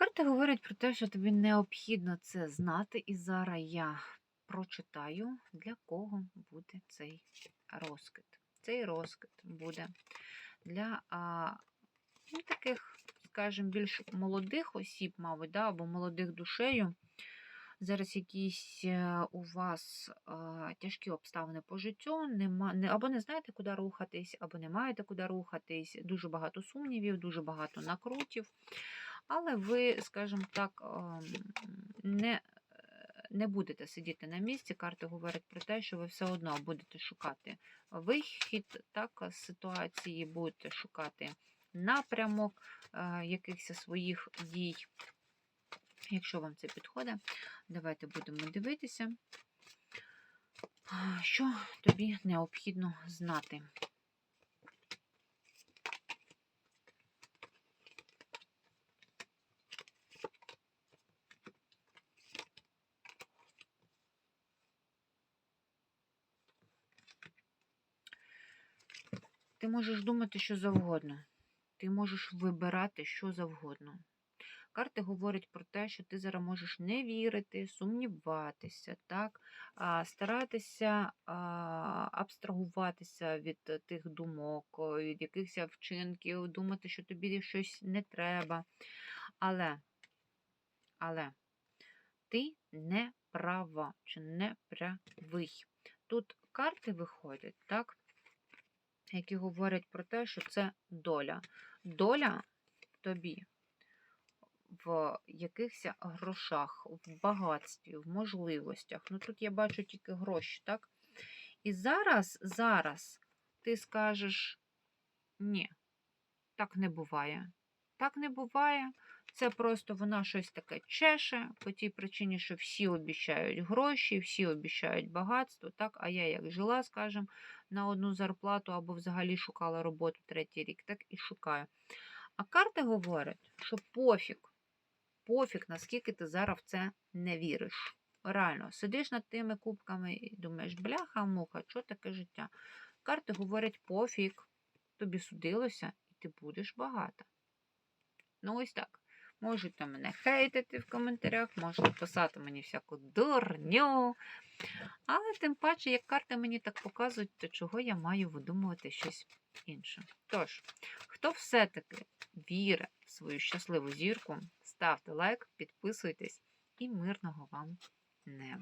Карти говорять про те, що тобі необхідно це знати, і зараз я прочитаю, для кого буде цей розкид. Цей розкид буде для а, ну, таких, скажімо, більш молодих осіб, мабуть, да, або молодих душею. Зараз якісь е, у вас а, тяжкі обставини по життю, нема, не, або не знаєте, куди рухатись, або не маєте куди рухатись. Дуже багато сумнівів, дуже багато накрутів. Але ви, скажімо так, ем, не, не будете сидіти на місці. Карти говорять про те, що ви все одно будете шукати вихід так, з ситуації, будете шукати напрямок е, якихось своїх дій. Якщо вам це підходить, давайте будемо дивитися, що тобі необхідно знати. Ти можеш думати що завгодно. Ти можеш вибирати що завгодно. Карти говорять про те, що ти зараз можеш не вірити, сумніватися, так? старатися абстрагуватися від тих думок, від якихось вчинків, думати, що тобі щось не треба. Але, але ти не права чи не правий. Тут карти виходять, так? Які говорять про те, що це доля. Доля тобі в якихось грошах, в багатстві, в можливостях. Ну тут я бачу тільки гроші, так? І зараз, зараз ти скажеш: ні, так не буває. Так не буває. Це просто вона щось таке чеше, по тій причині, що всі обіцяють гроші, всі обіцяють багатство, так? А я як жила, скажімо, на одну зарплату або взагалі шукала роботу третій рік, так і шукаю. А карти говорять, що пофіг, пофіг, наскільки ти зараз в це не віриш. Реально, сидиш над тими кубками і думаєш, бляха-муха, що таке життя? Карти говорять, пофіг, тобі судилося, і ти будеш багата. Ну, ось так. Можете мене хейтити в коментарях, можете писати мені всяку дурню. Але тим паче, як карти мені так показують, то чого я маю видумувати щось інше. Тож, хто все-таки вірить в свою щасливу зірку, ставте лайк, підписуйтесь і мирного вам неба.